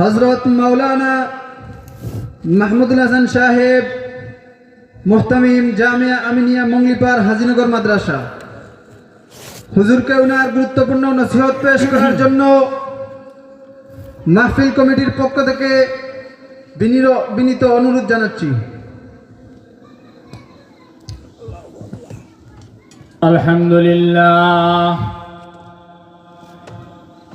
হজরত মৌলানা মাহমুদুল হাসান সাহেব মোহতামিম জামিয়া আমিনিয়া মঙ্গলিপার হাজিনগর মাদ্রাসা। হুজুরকে উনার গুরুত্বপূর্ণ নসিহত পেশ করার জন্য মাহফিল কমিটির পক্ষ থেকে বিনীত অনুরোধ জানাচ্ছি। আলহামদুলিল্লাহ।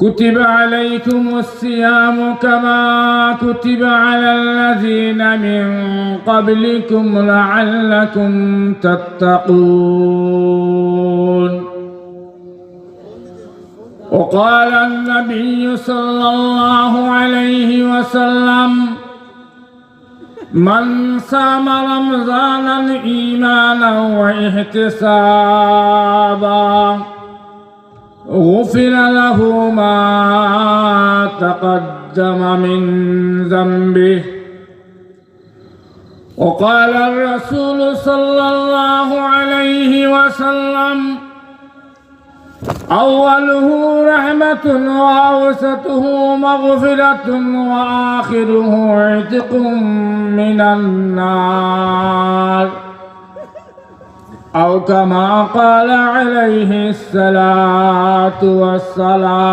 كتب عليكم الصيام كما كتب على الذين من قبلكم لعلكم تتقون. وقال النبي صلى الله عليه وسلم من صام رمضانا إيمانا وإحتسابا غفر له ما تقدم من ذنبه وقال الرسول صلى الله عليه وسلم أوله رحمة وأوسطه مغفرة وآخره عتق من النار أو كما قال عليه الصلاة والسلام.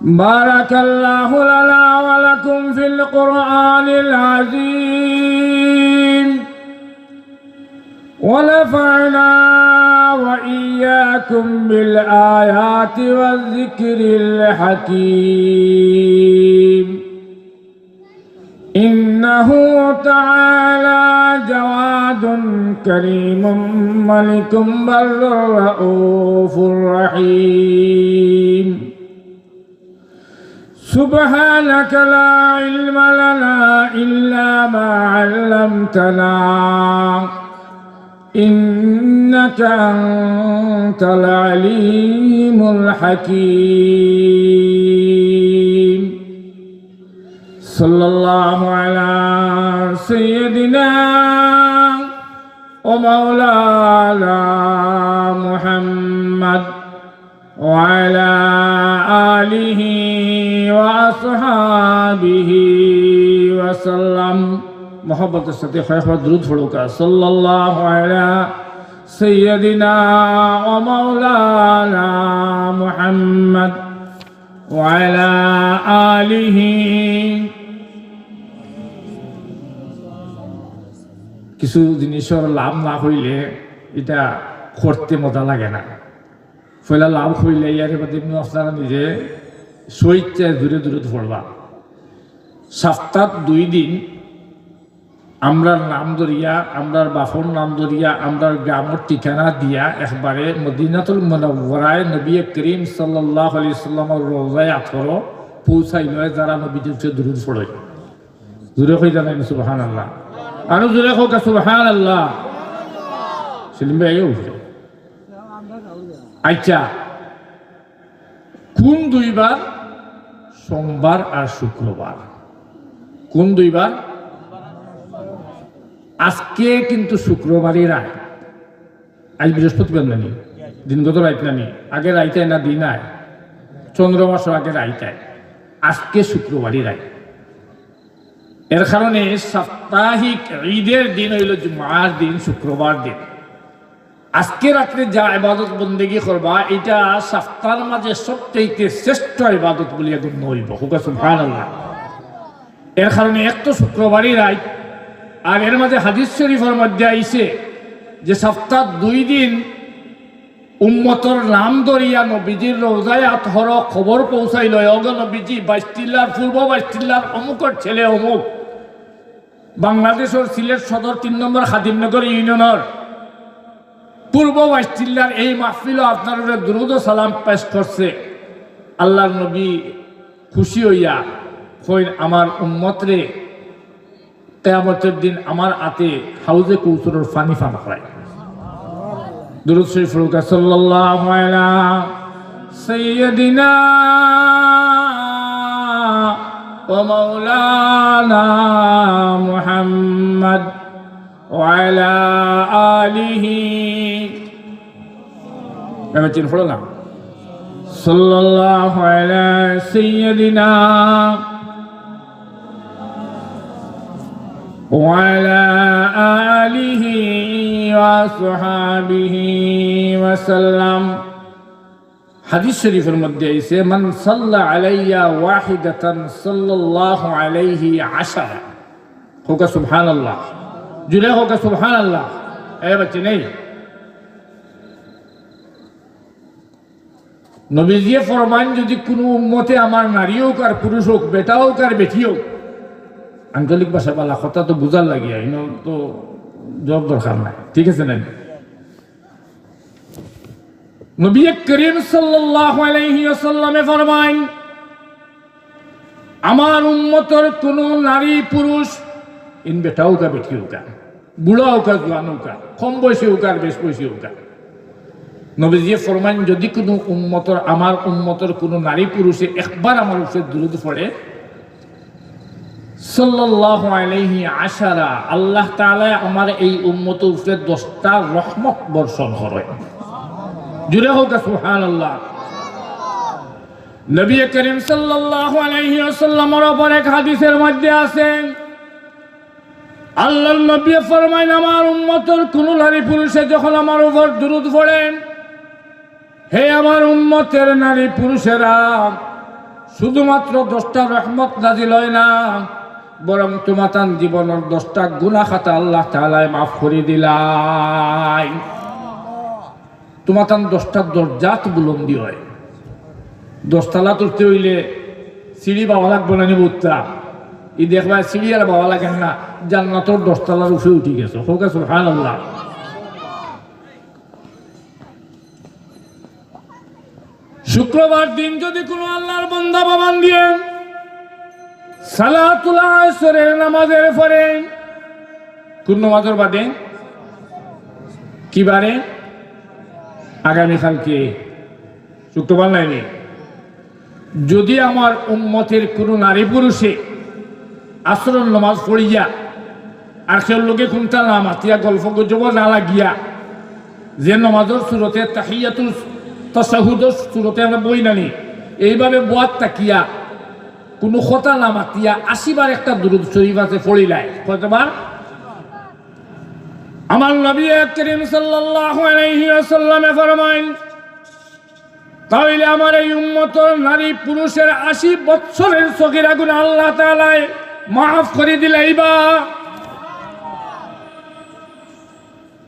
بارك الله لنا ولكم في القرآن العظيم. ونفعنا وإياكم بالآيات والذكر الحكيم. إنه تعالى جواد كريم ملك بر رؤوف رحيم. سبحانك لا علم لنا إلا ما علمتنا. إنك أنت العليم الحكيم. صلى الله على سيدنا ومولانا محمد وعلى آله وأصحابه وسلم. محبت السطيح ويحفظ درود فلوكا صلى الله على سيدنا ومولانا محمد وعلى آله কিছু জিনিসের লাভ না হইলে এটা করতে মজা লাগে না। পয়লা লাভ হইলে ইয়ার বাদে আপনারা নিজে সইচ্ছে দূরে দূরে পড়বা। সপ্তাহ দুই দিন আমরার নাম ধরিয়া, আমরার বাফর নাম ধরিয়া, আমরার গ্রামের ঠিকানা দিয়া একবারে মদিনাতুল মনবরায় নবী করিম সাল্লাহ আলি সাল্লামর রোজায় আঠেরো পৌঁছাই লয় যারা উঠে দূরে পড়ে। দূরে হয়ে জানাই সুবাহান আল্লাহ আরও জোরে হোক সুবাহান আল্লাহ সেলিম ভাই উঠে আচ্ছা। কোন দুইবার সোমবার আর শুক্রবার? কোন দুইবার? আজকে কিন্তু শুক্রবারই রায়। আজ বৃহস্পতিবার নানি। দিনগত রাইত নানি। আগে রাইতায় না দিন আয়? চন্দ্রমাসও আগে রাইতায়। আজকে শুক্রবারই রায়। এর কারণে সাপ্তাহিক ঈদের দিন হইল জুমার দিন, শুক্রবার দিন। আজকে রাত্রে যা ইবাদত বন্দেগী করবা, এটা সপ্তাহের মাঝে সবচেয়ে শ্রেষ্ঠ ইবাদত বলিয়া গণ্য হইব হুকা, সুবহানাল্লাহ। এর কারণে এক তো শুক্রবারই রায় আর এর মাঝে হাদিস শরীফের মধ্যে আইছে যে সপ্তাহ দুই দিন উম্মতর নাম ধরিয়া নবীজির রোজায় আতহর খবর পৌঁছাইল। অগ নবীজি বাইশটিল্লার পূর্ব বাইশটিল্লার অমুকর ছেলে অমুক। বাংলাদেশের সিলেট সদর তিন নম্বর খাদিমনগর ইউনিয়নের পূর্ব বাইস্টিল্লার এই মাহফিলও আপনার দ্রুত সালাম পেশ করছে। আল্লাহর নবী খুশি হইয়া কইন, আমার উম্মত রে কেয়ামতের দিন আমার আতে হাউজে কৌসুরের ফানি ফান হয় দুরুদ শরীফ সাল্লাল্লাহু আলা ومولانا محمد وعلى آله صلى الله على سيدنا وعلى آله وصحابه وسلم. হাদিস শরীফের মধ্যে এসে মান সাল্লা আলাইয়া ওয়াহিদাতান সাল্লাল্লাহু আলাইহি আশারা। হোকা সুবহানাল্লাহ। জুড়ে হোকা সুবহানাল্লাহ। এ বাচ্চা নেই। নবীজিয়ে ফরমান, যদি কোনো উম্মতে আমার নারী হোক আর পুরুষ হোক, বেটা হোক আর বেটি হোক, আঞ্চলিক ভাষা বলা কথা তো বুঝার ইনো তো জব দরকার নাই। ঠিক আছে না? নবী করিম সাল্লাল্লাহু আলাইহি ওয়াসাল্লামে ফরমাইন আমার উম্মতর কোন নারী পুরুষ ইন বেটা আর বেটি আর, বুড়া আর জোয়ান আর, কম বয়সী হোক আর বেশ বয়সী হোক আর। নবীজি ফরমান যদি কোনো উম্মতর আমার উম্মতর কোনো নারী পুরুষে একবার আমার উপরে দুরুদ পড়ে সাল্লাল্লাহু আলাইহি আশারা আল্লাহ তাআলা আমার এই উম্মত উপরে দশটা রহমত বর্ষণ করে জুড়ে হোক সুবহানাল্লাহ। নবী করিম সাল্লাল্লাহু আলাইহি ওয়াসাল্লামের উপর এক হাদিসের মধ্যে আছেন, আল্লাহর নবী ফরমায় আমার উম্মতের কোন নারী পুরুষে যখন আমার উপর দুরুদ পড়েন, হে আমার উম্মতের নারী পুরুষেরা, শুধুমাত্র দশটা রহমত নাজিল হয় না, বরং তোমাতান জীবনের দশটা গুণা খাতা আল্লাহ তালায় মাফ করে দিলাই তোমাতান দশটা দরজাত বুলন্দি হয়। দশতলা তুলতে হইলে সিঁড়ি বাবা লাগবে না নিব উত্তরা। ই দেখবা সিঁড়ি আর বাবা লাগেন না, জান্নাতর দশতলার উঠে উঠে গেছে। হোক আছে হান আল্লাহ শুক্রবার দিন যদি কোনো আল্লাহর বন্ধা বাবান দিয়ে সালাতুল আসরের নামাজের পরে কোন নামাজের বাদে? কি বারে? আগামীকালকে শুক্রবার নাইনি যদি আমার উম্মতের কোনো নারী পুরুষে আশ্রম নমাজ পড়িয়া আর সেও লোকে কোনটা না মাতিয়া গল্প গুজব না লাগিয়া যে নমাজের সুরতে তাহিয়াতুল তসাহুদর সুরতে আমরা বই নানি এইভাবে বোয়াত তাকিয়া কোনো কথা না মাতিয়া আশিবার একটা দুরুদ শরীফ আছে পড়িলাই কতবার আমার নবী করিম সাল্লাল্লাহু আলাইহি ওয়াসাল্লামে ফরমাইন, তাহলে আমার এই উম্মতর নারী পুরুষের আশি বৎসরের চোখের আগুন আল্লাহ তালায় মাফ করে দিলেই বা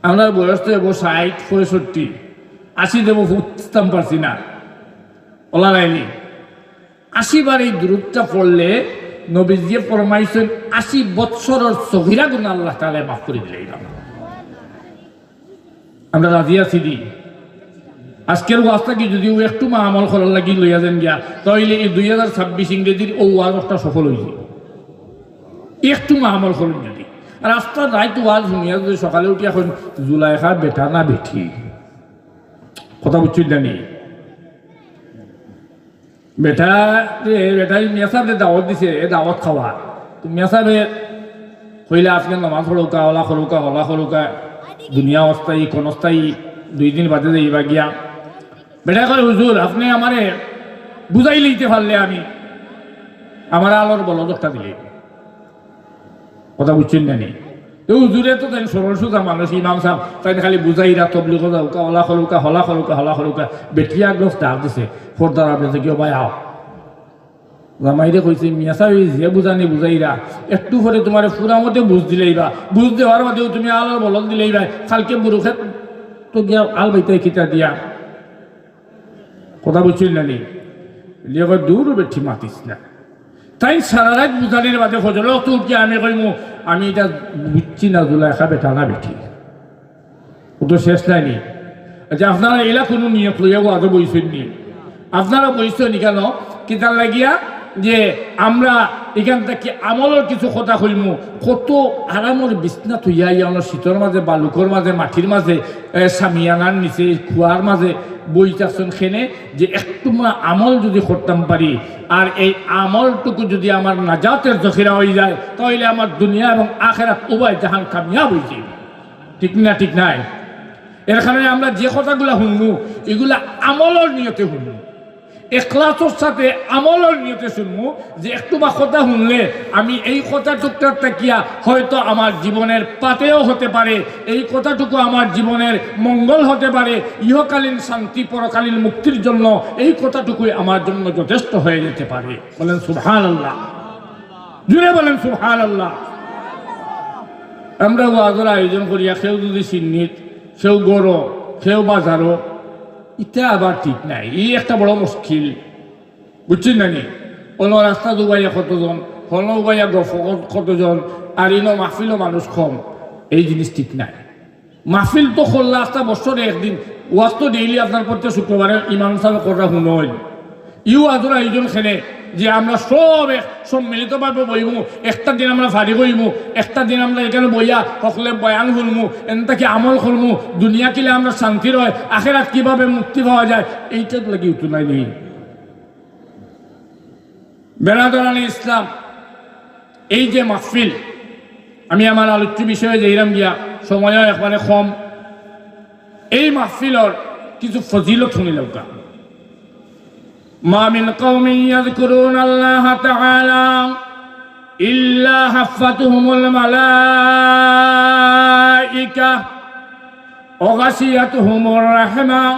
আমার বয়স তো এবো ষাট, পঁয়ষট্টি, আশি দেবো ফুটতাম পারছি না ওলা নাইনি আশি বার এই দূরত্বটা পড়লে নবীজি ফরমাইছেন, আশি বৎসরের চোখের আগুন আল্লাহ তালায় মাফ করে দিলেই বা আমরা রাজি আছি দি। আজকের ওয়াজটা কি যদি ও একটু মা আমল করার লাগি লইয়া যান গিয়া, তাইলে এই দুই হাজার ছাব্বিশ ইংরেজির ও ওয়াজ একটা সফল হয়েছে একটু মা আমল করেন যদি রাস্তা রাইত ওয়াজ শুনিয়া যদি সকালে উঠি এখন জুলাইখা বেটা না বেঠি কথা বুঝছি জানি বেটা রে, বেটা মেসাবে দাওয়াত দিছে, এ দাওয়াত খাওয়া। মেসাবে কইলে আজকে নামাজ হলুকা হলা হলুকা হলা হলুকা দুনিয়া অস্থায়ী, কোন অস্থায়ী, দুই দিন বাদে যাইবা গিয়া। বেটা কয়, হুজুর, আপনি আমারে বুঝাই লইতে পারলে আমি আমার আলোর বলদটা দিলে। কথা বুঝছেন না নি? হুজুরে তো তাই সরল সোজা মানুষ, ইমাম সাহেব, তাই খালি বুঝাইরা তবলিগ যাওকা হলা হলুকা হলা হলুকা হলা হলুকা বেটিয়া গ্রস ডাক দিছে ফোরদার আপনি কিয় ভাই আও? জামাইরে কইছে, মিয়া সাহেব যে বুঝানি বুঝাইরা, একটু পরে তোমার পুরা মতে বুঝ দিলেইবা। বুঝ দেওয়ার মধ্যেও তুমি আলোর বলদ দিলেইবা কালকে বুড়ো তো গিয়া আল বাইতে খিতা দিয়া। কথা বুঝছিল না নি? দূর বেঠি মাতিস না। তাই সারা রাত বুঝানির বাদে খোঁজল তো কি আমি কইমু, আমি এটা বুঝছি না, জুলাইখা বেটা না বেঠি ও তো শেষ নাইনি আচ্ছা আপনারা এলা কোনো নিয়ত লইয়া আজও বইছেন নি? আপনারা বইছেন কেন? কিতার লাগিয়া যে আমরা এখান থেকে আমলের কিছু কথা কইমু, কত আরামর বিছনা থইয়া ইয়ানোর শীতর মাঝে বালুকর মাঝে, মাটির মাঝে সামিয়ানার নিচে কুয়ার মাঝে বইতাছেন খেনে, যে একটু আমল যদি করতাম পারি আর এই আমলটুকু যদি আমার নাজাতের জখিরা হয়ে যায়, তাহলে আমার দুনিয়া এবং আখেরাত উভয় জাহান কামিয়াব হয়ে যায় ঠিক না, ঠিক নাই? এর কারণে আমরা যে কথাগুলো শুনব এগুলা আমলের নিয়তে শুনব এখলাসের সাথে আমলের নিয়তে শুনব যে একটু বা কথা শুনলে আমি এই কথাটুকটার তাকিয়া হয়তো আমার জীবনের পাতেও হতে পারে, এই কথাটুকু আমার জীবনের মঙ্গল হতে পারে, ইহকালীন শান্তি, পরকালীন মুক্তির জন্য এই কথাটুকুই আমার জন্য যথেষ্ট হয়ে যেতে পারে। বলেন সুবহান আল্লাহ জুড়ে বলেন সুবহান আল্লাহ আমরা আয়োজন করিয়া কেউ যদি চিন্নিত কেউ গড় কেউ বাজারও ইটা আবার ঠিক নাই। ই একটা বড় মুশকিল। বুঝছেন না নি? অন্য রাস্তা দুবাইয়া কতজন হল উবাইয়া গফ কতজন, আর ইনো মাহফিলও মানুষ কম। এই জিনিস ঠিক নাই। মাহফিল তো খোল্লা আসতা বছরে একদিন। ওয়াজ তো ডেইলি আপনার প্রত্যেক শুক্রবারে ইমান সাহেব করা শুনল ইউ আজরা আয়োজন খেলে যে আমরা সব এক সম্মিলিতভাবে বইমু একটা দিন আমরা ফাড়ি করিমু, একটা দিন আমরা এখানে বইয়া সকলে বয়ান শুনমু এনতাকে আমল করমু, দুনিয়া কিলে আমরা শান্তি রয়, আখেরাত কীভাবে মুক্তি পাওয়া যায় এইটার লাগি উঠু নাই। নেই বেড়াদরানি ইসলাম, এই যে মাহফিল, আমি আমার আলোচ্য বিষয়ে যাইরাম গিয়া, সময়ও একবারে কম। এই মাহফিলর কিছু ফজিলত শুনিলাম কা ما من قوم يذكرون الله تعالى إلا حفتهم الملائكة وغشيتهم الرحمة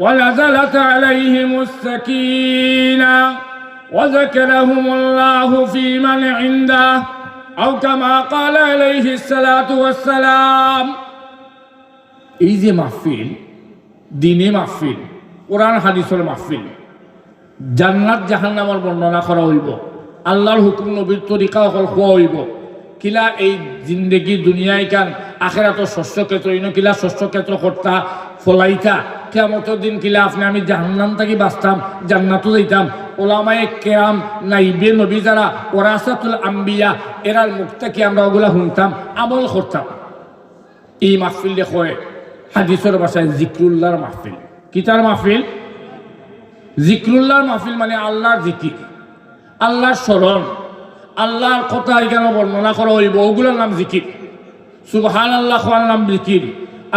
ونزلت عليهم السكينة وذكرهم الله في من عنده أو كما قال عليه الصلاة والسلام إيزي محفل ديني محفل কোরআন হাদিসের মাহফিল জান্নাত জাহান্নামর বর্ণনা করা হইব। আল্লাহর হুকুম নবীর তরিকা অকল খোয়া হইব। কিলা এই জিন্দেগি দুনিয়ায় কান আখেরাত শস্য ক্ষেত্র, ইনো কিলা শস্য ক্ষেত্র কর্তা ফলাইতা। কেমতর দিন কিলা আপনি আমি জাহান্নাম থাকি বাঁচতাম জান্নাতও যাইতাম। ওলামায়ে কেরাম নাইবে নবী যারা ওরাসাতুল আম্বিয়া এরার মুখ থেকে আমরা ওগুলা শুনতাম, আমল করতাম এই মাহফিল দেখো হাদিসের বাসায় জিক্রুল্লাহর মাহফিল। কিতার মাহফিল? জিক্রুল্লাহর মাহফিল মানে আল্লাহর জিকির, আল্লাহর স্মরণ, আল্লাহর কথা এখানে বর্ণনা করা হইব, ওগুলোর নাম জিকির। সুবহান আল্লাহ খোয়ার নাম জিকির,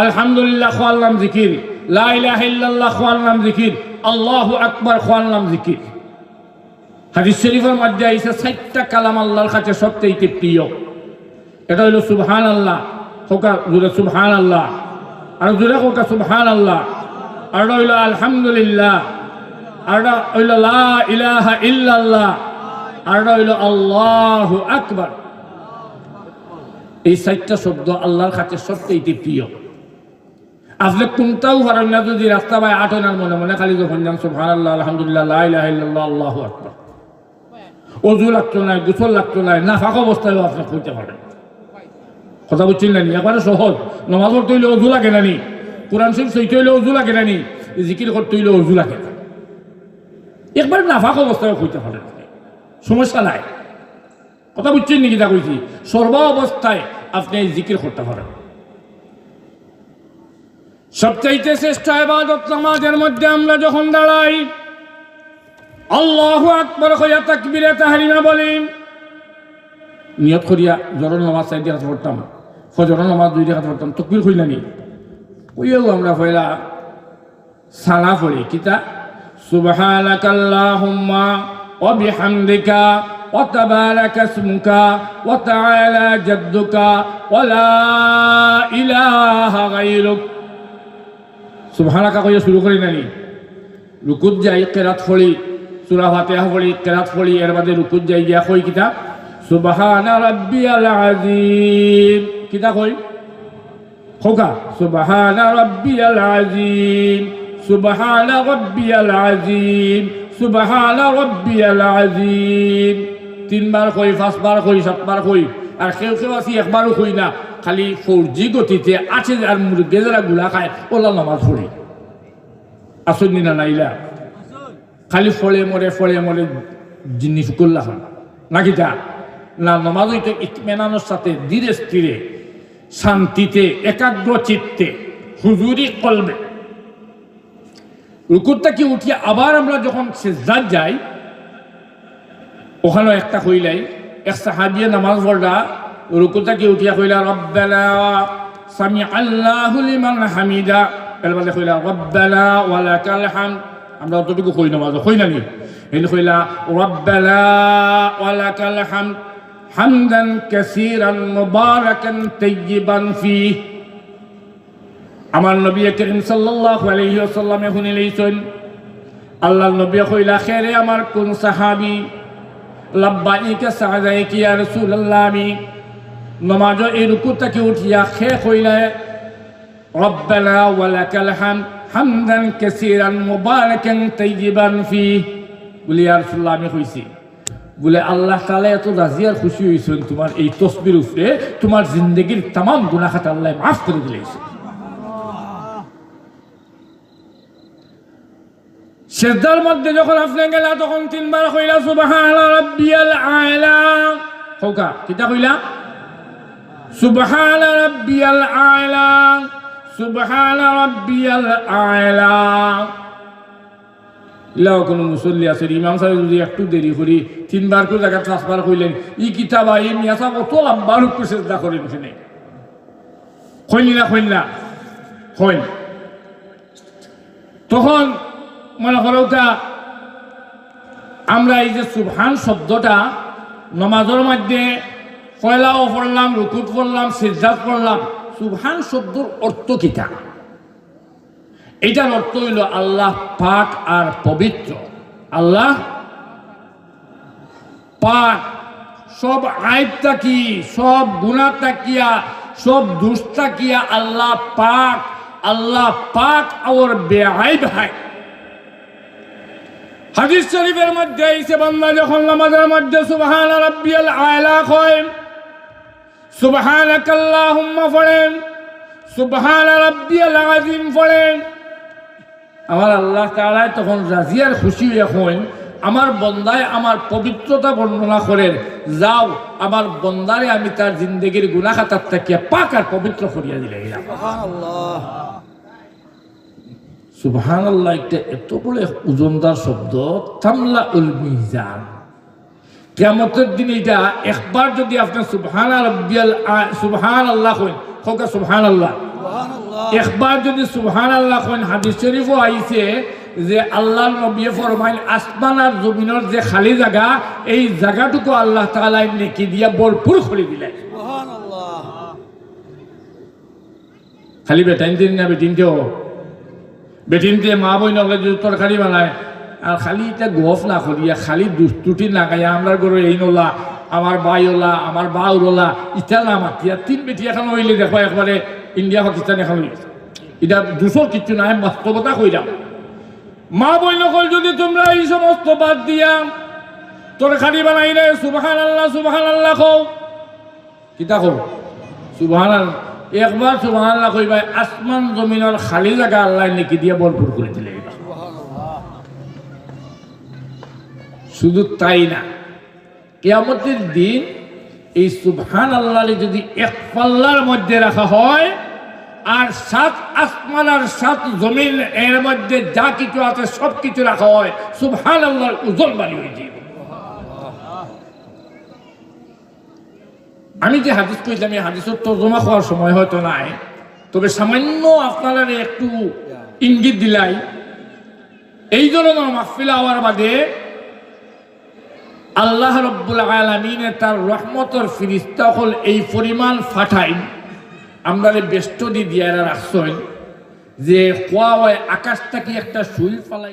আলহামদুলিল্লাহ খোয়ার নাম জিকির লাহ খোয়ার নাম জিকির, আল্লাহ আকবর খোয়ার নাম জিকির। হাদিস শরীফের মধ্যে আইসে ষাটটা কালাম আল্লাহর কাছে সবচেয়ে প্রিয়। এটা হইল সুবহান আল্লাহ হোকা জুড়ে সুবহান আল্লাহ আর জুড়ে হোকা সুবহান আল্লাহ আর হইল আলহামদুলিল্লাহ। আর হইল ইলাহা ইল্লাল্লাহ আর হইল আল্লাহু আকবার। এই চারটা শব্দ আল্লাহর কাছে সবচেয়ে প্রিয়। আপনি কোনটাও পারেন না যদি রাস্তা বাই আটনার মনে মনে খালি যখন যান সুবহান আল্লাহ আলহামদুলিল্লাহ, লা ইলাহা ইল্লাল্লাহ, আল্লাহু আকবার। অজু লাগতো না গোসল লাগতো না নাফাক অবস্থায়ও আপনি করতে পারেন কথা বুঝছেন না নি? একবারে সহজ। নমাজ পড়তে হইলে অজু লাগে না নি? কোরআন শরীফ সইতে হইলে অজু লাগে না নি? জিকির করতে হইলে অজু লাগে না। একবার নাফাক অবস্থায় হইতে পারেন সমস্যা নাই। কথা বুঝছেন নাকি তা কইছি? সর্ব অবস্থায় আপনি এই জিকির করতে পারেন। সবচাইতে শ্রেষ্ঠ ইবাদত নামাজের মধ্যে আমরা যখন দাঁড়াই, আল্লাহু আকবার কইয়া তাকবীরে তাহরিমা বলি। নিয়ত করিয়া জরুর নামাজ চাই দিয়ে পড়তাম ফজর নামাজ দুই রেখাত পড়তাম, তকবির কইলা নি ওইও আমরা পয়লা সানা পড়ি কিতা? ওয়া তাবারাকা ইসমুকা ওয়া তাআলা জাদ্দুকা ওয়া লা ইলাহা গায়রুক। সুবহানাকা কইয়া শুরু করি রুকুত যাই কেরাত ফড়ি সুরা ফাতিহা ফড়ি কেরাত ফড়ি এর বাদে রুকুত যাই গিয়া কই কিতা? সুবহানা রাব্বিয়াল আযীম। কিতা কই? খোকা সুবহানা রাব্বিয়াল আযীম। সুবহানা রাব্বিয়াল আযীম, সুবহানা রাব্বিয়াল আযীম। তিনবার কই, পাঁচবার কই, সাতবার কই, আর কেউ কেউ আছি, একবারও কই না। খালি ফোর জি গতিতে আছে আর মুরগে যারা গুলা খায় ওলা নামাজ পড়ি। আসুন না নাইলা? খালি ফলে মরে ফলে মরে জিনিস করলা হন নাকি তা? না, নমাজ হইতো ইতমেনানোর সাথে, ধীরে স্থিরে, শান্তিতে, একাগ্র চিত্তে, হুজুরি কলবে। রুকুরটা কি উঠিয়ে আবার আমরা যখন সেজদার যাই, ওখানেও একটা কইলাই, এক সাহাবিয়ে নামাজ পড়লা, রুকুরটা কি উঠিয়া কইলা, রব্বানা সামি আল্লাহু হামিদা। এরবারে কইলা, রব্বানা ওয়ালাকাল হামদ। আমরা অতটুকু কই নামাজ, কই নানি এনে কইলা, রব্বানা ওয়ালাকাল হামদ হামদান কাসীরান মুবারাকান তাইয়িবান ফিহি। আমার নবী করিম সাল্লাহ আলহিহসাল্লামে শুনি লইছেন আল্লাহ নবী কইলা খেরে আমার কোন সাহাবি, লাব্বাইকে সাহাযাই কি আর রসুল্লাহ আমি নমাজ এই রুকু তাকে উঠিয়া খে কইলা, রব্বানা ওয়ালাকাল হাম হামদান কাসীরান মুবারাকান তাইয়িবান ফি বলি আর রসুল্লাহ আমি কইছি। বলে, আল্লাহ তালা এত রাজি আর খুশি হয়েছেন তোমার এই তসবির উপরে তোমার জিন্দগির তাম গুণাখাত আল্লাহ মাফ করে দিলেছেন সেজদার মধ্যে যখন আপনি গেলা, তখন তিনবার কইলা সুবহান রাব্বিয়াল আলা। হোকা কিতা কইলা? সুবহান রাব্বিয়াল আলা। সুবহান রাব্বিয়াল আলা। ইলাও কোনো মুসল্লি আছে, ইমাম সাহেব যদি একটু দেরি করি, তিনবার করে জায়গা ট্রান্সফার ই কিতাবা এই মিয়াসা কত লম্বা রূপ চেষ্টা করেন ওখানে হইনি না না। হইন। তখন মনে করো তা আমরা এই যে সুবহান শব্দটা নমাজের মধ্যে কয়লাও পড়লাম, রুকুত পড়লাম সিদ্ধাত পড়লাম, সুবহান শব্দর অর্থ কিটা এটার অর্থ হইল আল্লাহ পাক আর পবিত্র। আল্লাহ পাক, সব আইব তাকি সব গুণা তাকিয়া সব দুষ তাকিয়া আল্লাহ পাক আল্লাহ পাক আর বেআইব হয়। হাদিস শরীফের মধ্যে এসে বান্দা যখন নামাজের মধ্যে সুবহান রাব্বিয়াল আলা কয় সুবহানাক আল্লাহুম্মা পড়েন, সুবহান রাব্বিয়াল আযীম পড়েন, আমার আল্লাহ তাআলা তখন রাজি আর খুশি এখন আমার বন্দায় আমার পবিত্রতা বর্ণনা করেন, যাও, আমার বন্দারে আমি তার জিন্দগির গুনাহ খাতার থেকে পাক আর পবিত্র করিয়া দিলে। গেলাম সুবহান আল্লাহ একটা এত বড় ওজনদার শব্দ তামলা উল মিজান। কেমতের দিন এটা একবার যদি আপনি সুবহান রব্বিয়াল সুবহান আল্লাহ কইন হোক সুবহান আল্লাহ একবার যদি সুবহান আল্লাহ কইন হাদিস শরীফও আইছে যে আল্লাহর নবী ফরমাইন আসমান আর জমিনের যে খালি জায়গা এই জায়গাটুকু আল্লাহ তাআলা নেকি দিয়া ভরপুর করে দিলেন খালি বেটাইন দিন না বেটিনতেও বেটিনতে মা বই নগলে যদি তরকারি বানায় আর খালি এটা গফ না করিয়া খালি দুস্তুটি না গাইয়া আমরা গরু এই নলা আমার বাই ওলা আমার বা ওলা ইটা না মাতিয়া তিন বেটি এখন হইলে দেখো একবারে ইন্ডিয়া পাকিস্তান এখন হইছে এটা দুশো কিছু নাই বাস্তবতা কইলাম মা বই নকল যদি তোমরা এই সমস্ত বাদ দিয়া তরকারি বানাইলে সুবাহান আল্লাহ সুবাহান আল্লাহ কও, কিতা কও সুবাহান আল্লাহ একবার সুবাহান আল্লাহ কইবাই আসমান জমিনের খালি জায়গা আল্লাহ নেকি দিয়ে ভরপুর করে দিলে শুধু তাই না, কেয়ামতের দিন এই সুবহান আল্লাহ যদি এক পাল্লার মধ্যে রাখা হয়, আর সাত আসমান আর সাত জমিন এর মধ্যে যা কিছু আছে সব কিছু রাখা হয় সুবহান আল্লাহর ওজন বাড়ি হয়ে যাবে আমি যে হাদিস কইলাম এই হাদিসের তর্জমা হওয়ার সময় হয়তো নাই। তবে সামান্য আপনারা একটু ইঙ্গিত দিলাই। এই ধরনের মাহফিল হওয়ার বাদে আল্লাহ রব্বুল আলমিনে তার রহমতর ফিরিস্তা হল এই পরিমাণ ফাটাই। আমরা ব্যস্ত দি দিয়া রাখছেন যে কোয়া হয় আকাশ থেকে একটা সুই ফালাই